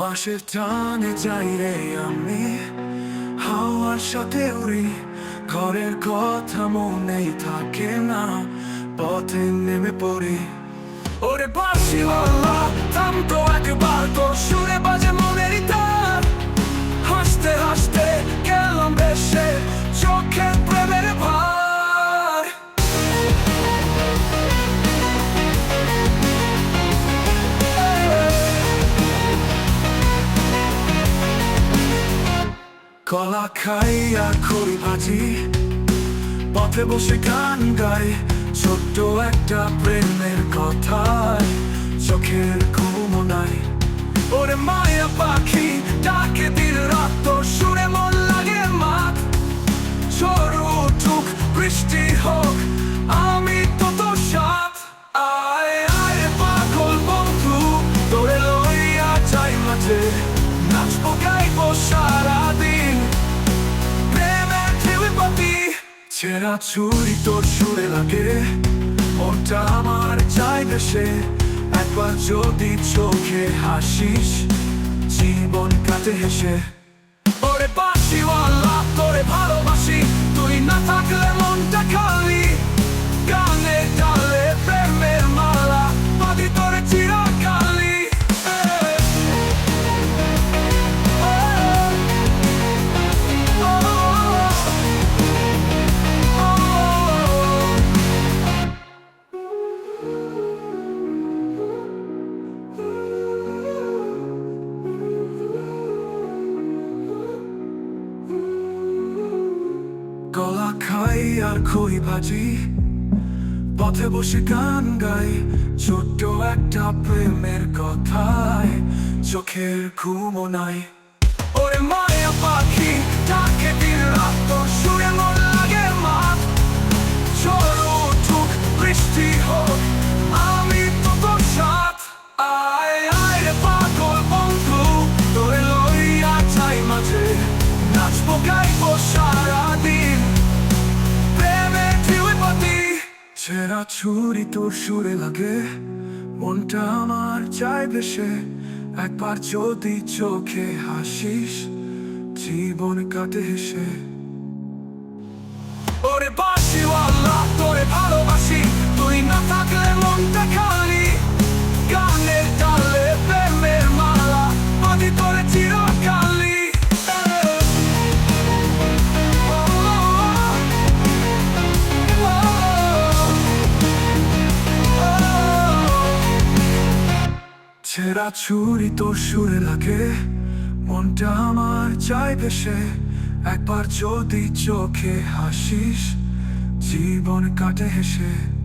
বাঁশের টানে যাই রে আমি। হাওয়ার সাথে উড়ি, ঘরের কথা মনেই থাকে না, পথে নেমে পড়ি। ওরে বাঁশিওয়ালা থাম তো একবার তোর কলা খাই আর খড়ি ভাজি, পথে বসে গান গাই, ছোট্ট একটা প্রেমের কথায়। চোখের ঘুম ওরে মায়া পাখি, ডাকে দিল রাত সুরে মন লাগে মাত। ঝড় উঠুক, বৃষ্টি হোক, আমি তো তোর সাথ আয় আয় পাগল বন্ধু, তোরে লইয়া যাই মাঝে। নাচবো, গাইবো সারাদিন ছেঁড়া ছুরি তোর সুরে লাগে। মনটা আমার চাই দেশে। একবার যদি চোখে হাসিস, জীবন কাটে হেসে। খাই আর খই ভাজি? পথে বসে গান গাই, ছোট্ট একটা প্রেমের কথায়। চোখের ঘুমো নাই। ওরে মায়া পাখি, ডাকে দিন ছুরি তোর সুরে লাগে। মনটা আমার চাই বেশে একবার যদি চোখে হাসিস, জীবন কাটে হেসে। ছেঁড়া ছুরি তোর সুরে লাগে। মনটা আমার চাই ভেসে। একবার যদি চোখে হাসিস, জীবন কাটে হেসে।